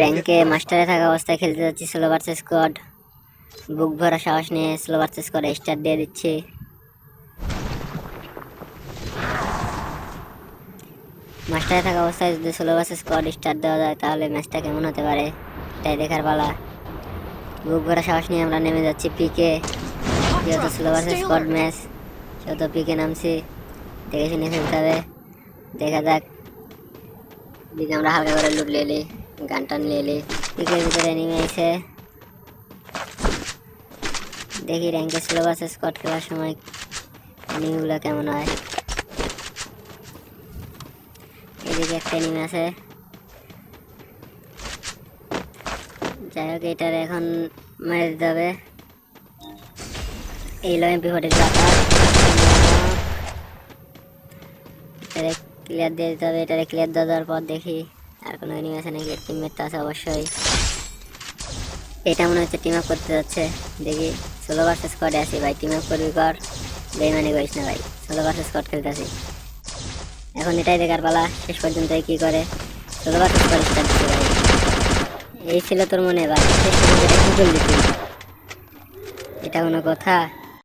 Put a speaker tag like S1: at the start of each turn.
S1: র্যাঙ্কে মাস্টারে থাকা অবস্থায় খেলতে যাচ্ছি স্লো ভার্সেস স্কোয়াড। বুক ভরা সাহস নিয়ে স্লো ভার্সেস স্কোয়াডে স্টার দিয়ে দিচ্ছি। মাস্টারে থাকা অবস্থায় যদি স্লো ভার্সেস স্কোয়াড স্টার্ট দেওয়া যায়, তাহলে ম্যাচটা কেমন হতে পারে? এটাই দেখার পালা। বুক ভরা সাহস নিয়ে আমরা নেমে যাচ্ছি পিকে। যেহেতু স্লো ভার্সেস স্কোয়াড ম্যাচ, সেহেতু পিকে নামছি। দেখে শুনে খেলতে হবে। দেখা যাক দিকে আমরা হালকা করে লুট লিয়ে গান টান লিয়ে পিকের ভিতরে নেমে এসে দেখি র্যাঙ্কে স্লো বাসে স্কট খেলার সময় এনিমিগুলো কেমন হয়। এদিকে একটা এনিমি আছে। যাই হোক, এটার এখন মেরে দিতে হবে। এই লো এমপি এটারে ক্লিয়ার দিয়ে দিতে হবে, এটারে ক্লিয়ার দেওয়ার পর দেখি আর কোনো এনিমি আছে নাকি টিমমেট তো আছে অবশ্যই। এটা মনে হচ্ছে টিম আপ করতে যাচ্ছে। দেখি ষোলো ভার্সেস স্কোয়াডে আছি ভাই টিম আপ করবি কর। বেইমানি করিস না ভাই ষোলো ভার্সেস স্কোয়াড খেলতেছি। এখন এটাই দেখার পালা, শেষ পর্যন্ত কি করে? ষোলো ভার্সেস স্কোয়াড স্টার্ট ভাই এই ছিল তোর মনে, ভাই, শেষ পর্যন্ত এটা করলি তুই? এটা কোনো কথা?